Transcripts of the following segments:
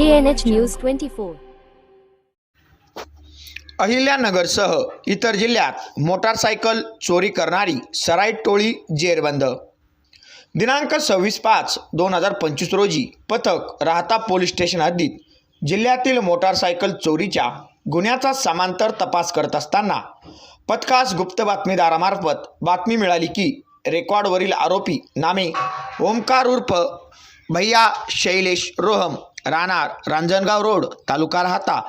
KNH News 24. अहिल्यानगरसह इतर जिल्ह्यात motorcycle चोरी करणारी सराईट टोळी जेरबंद दिनांक सव्वीस पाच दोन हजार पंचवीस रोजी पथक राहता पोलीस स्टेशन हद्दीत जिल्ह्यातील मोटारसायकल चोरीच्या गुन्ह्याचा समांतर तपास करत असताना पथकास गुप्त बातमीदारामार्फत बातमी मिळाली की रेकॉर्डवरील आरोपी नामे ओमकार उर्फ भैया शैलेश रोहम राहणार रांजणगाव रोड तालुका राहता.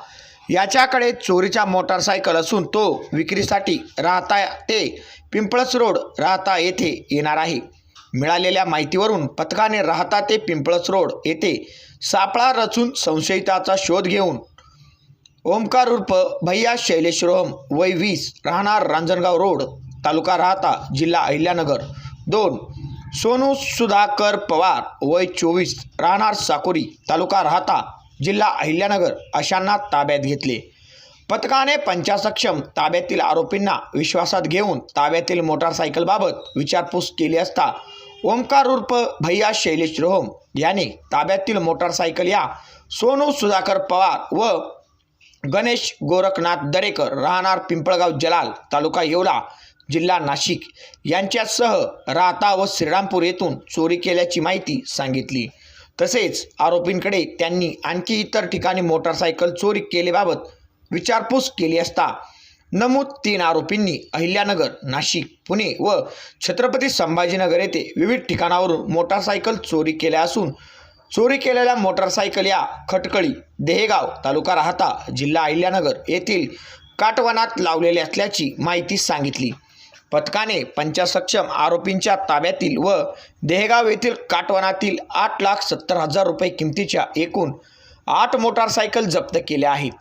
याच्याकडे चोरीच्या मोटारसायकल असून तो विक्रीसाठी राहता ते पिंपळस रोड राहता येथे येणार आहे. मिळालेल्या माहितीवरून पथकाने राहता ते पिंपळस रोड येथे सापळा रचून संशयिताचा शोध घेऊन ओमकार उर्फ भैया शैलेश रोहम वय वीस राहणार रांजणगाव रोड तालुका राहता जिल्हा अहिल्यानगर दोन सोनू सुधाकर पवार वय चोवीस राहणार साकोरी तालुका राहता जिल्हा अहिल्यानगर अशांना ताब्यात घेतले. पथकाने पंचासक्षम ताब्यातील आरोपींना विश्वासात घेऊन ताब्यातील मोटारसायकलबाबत विचारपूस केली असता ओंकार उर्फ भैया शैलेश रोहम याने ताब्यातील मोटारसायकल या सोनू सुधाकर पवार व गणेश गोरखनाथ दरेकर राहणार पिंपळगाव जलाल तालुका येवला जिल्हा नाशिक यांच्यासह राहता व श्रीरामपूर येथून चोरी केल्याची माहिती सांगितली. तसेच आरोपींकडे त्यांनी आणखी इतर ठिकाणी मोटारसायकल चोरी केल्याबाबत विचारपूस केली असता नमूद तीन आरोपींनी अहिल्यानगर नाशिक पुणे व छत्रपती संभाजीनगर येथे विविध ठिकाणावरून मोटारसायकल चोरी केल्या असून चोरी केलेल्या मोटारसायकल या खटकळी देहेगाव तालुका राहता जिल्हा अहिल्यानगर येथील काटवनात लावलेले असल्याची माहिती सांगितली. पथकाने पंचासक्षम आरोपींच्या ताब्यातील व देहगाव येथील काटवनातील आठ लाख सत्तर हजार रुपये किमतीच्या एकूण आठ मोटारसायकल जप्त केल्या आहेत.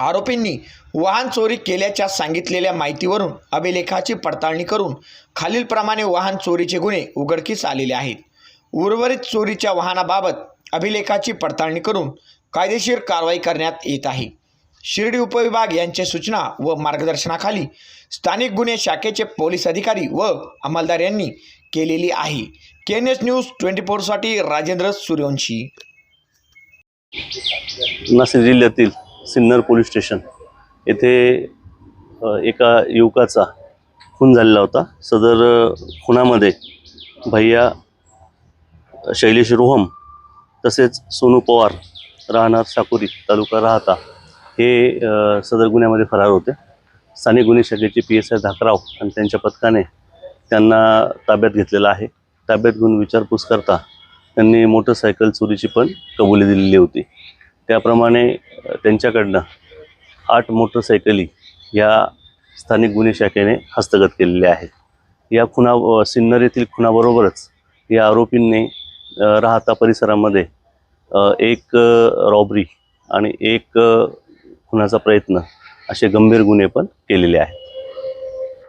आरोपींनी वाहन चोरी केल्याच्या सांगितलेल्या माहितीवरून अभिलेखाची पडताळणी करून खालीलप्रमाणे वाहन चोरीचे गुन्हे उघडकीस आलेले आहेत. उर्वरित चोरीच्या वाहनाबाबत अभिलेखाची पडताळणी करून कायदेशीर कारवाई करण्यात येत आहे. शिर्डी उपविभाग यांच्या सूचना व मार्गदर्शनाखाली स्थानिक गुन्हे शाखेचे पोलीस अधिकारी व अंमलदार यांनी केलेली आहे. K N S news twenty फोरसाठी Rajendra Suryavanshi. Nashik जिल्ह्यातील सिन्नर पोलीस स्टेशन येथे एका युवकाचा खून झालेला होता. सदर खुनामध्ये भैया शैलेश रोहम तसेच सोनू पवार राहणार साकुरी तालुका राहता. हे सदर गुन्ह्यामध्ये फरार होते. स्थानिक गुन्हे शाखेचे पी एस आय धाकराव आणि त्यांच्या पथकाने त्यांना ताब्यात घेतलेलं आहे. ताब्यात घेऊन विचारपूस करता त्यांनी मोटरसायकल चोरीची पण कबुली दिलेली होती. त्याप्रमाणे त्यांच्याकडनं आठ मोटरसायकली या स्थानिक गुन्हे शाखेने हस्तगत केलेल्या आहेत या खुना सिन्नर येथील खुनाबरोबरच या आरोपींनी राहता परिसरामध्ये एक रॉबरी आणि एक होण्याचा प्रयत्न असे गंभीर गुन्हे पण केलेले आहेत.